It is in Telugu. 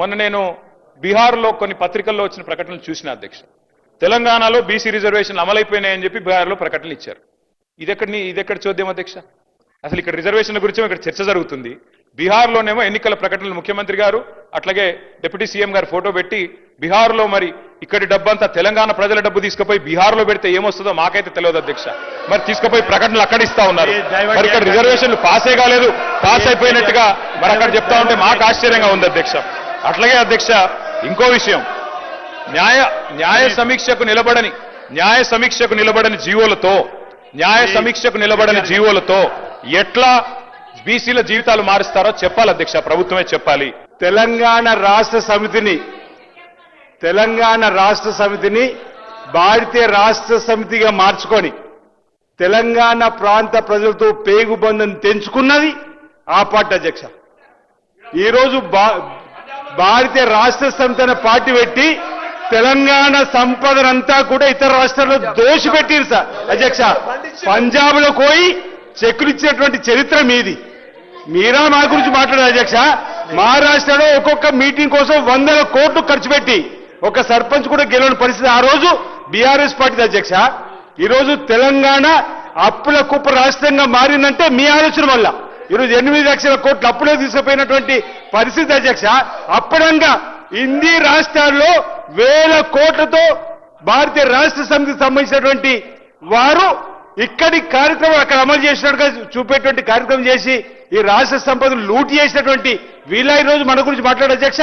మొన్న నేను బీహార్లో కొన్ని పత్రికల్లో వచ్చిన ప్రకటనలు చూసిన అధ్యక్ష. తెలంగాణలో బీసీ రిజర్వేషన్లు అమలైపోయినాయని చెప్పి బీహార్లో ప్రకటనలు ఇచ్చారు. ఇదెక్కడి ఇదెక్కడ చూద్దాం అధ్యక్ష? అసలు ఇక్కడ రిజర్వేషన్ల గురించి ఇక్కడ చర్చ జరుగుతుంది. బీహార్లోనేమో ఎన్నికల ప్రకటనలు ముఖ్యమంత్రి గారు అట్లాగే డిప్యూటీ సీఎం గారు ఫోటో పెట్టి బీహార్లో మరి ఇక్కడి డబ్బంతా తెలంగాణ ప్రజల డబ్బు తీసుకుపోయి బీహార్లో పెడితే ఏమొస్తుందో మాకైతే తెలియదు అధ్యక్ష. మరి తీసుకుపోయి ప్రకటనలు అక్కడ ఇస్తా ఉన్నారు. మరి ఇక్కడ రిజర్వేషన్లు పాసే కాలేదు పాస్ అయిపోయినట్టుగా మరి అక్కడ చెప్తా ఉంటే మాకు ఆశ్చర్యంగా ఉంది అధ్యక్ష. అట్లాగే అధ్యక్ష ఇంకో విషయం. న్యాయ న్యాయ సమీక్షకు నిలబడని న్యాయ సమీక్షకు నిలబడని జీవోలతో న్యాయ సమీక్షకు నిలబడని జీవోలతో ఎట్లా బీసీల జీవితాలు మారుస్తారో చెప్పాలి అధ్యక్ష ప్రభుత్వమే చెప్పాలి. తెలంగాణ రాష్ట్ర సమితిని తెలంగాణ రాష్ట్ర సమితిని భారతీయ రాష్ట్ర సమితిగా మార్చుకొని తెలంగాణ ప్రాంత ప్రజలతో పేగుబంధం తెంచుకున్నది ఆ పార్టీ అధ్యక్ష. ఈరోజు భారతీయ రాష్ట్ర సమితి పార్టీ పెట్టి తెలంగాణ సంపదనంతా కూడా ఇతర రాష్ట్రాల్లో దోషిపెట్టిరు సార్. అధ్యక్ష పంజాబ్లో పోయి చెక్కులు ఇచ్చినటువంటి చరిత్ర మీది. మీరా మా గురించి మాట్లాడారు అధ్యక్ష. మహారాష్ట్రలో ఒక్కొక్క మీటింగ్ కోసం వందల కోట్లు ఖర్చు పెట్టి ఒక సర్పంచ్ కూడా గెలవని పరిస్థితి ఆ రోజు బీఆర్ఎస్ పార్టీ అధ్యక్ష. ఈరోజు తెలంగాణ అప్పుల కుప్ప రాష్ట్రంగా మారిందంటే మీ ఆలోచన వల్ల. ఈరోజు ఎనిమిది లక్షల కోట్లు అప్పులే తీసుకుపోయినటువంటి పరిస్థితి అధ్యక్ష. అప్పుడంగా హిందీ రాష్ట్రాల్లో వేల కోట్లతో భారతీయ రాష్ట్ర సమితికి సంబంధించినటువంటి వారు ఇక్కడి కార్యక్రమం అక్కడ అమలు చేసినట్టుగా చూపేటువంటి కార్యక్రమం చేసి ఈ రాష్ట్ర సంపదను లూట్ చేసినటువంటి వీళ్ళ రోజు మన గురించి మాట్లాడే అధ్యక్ష.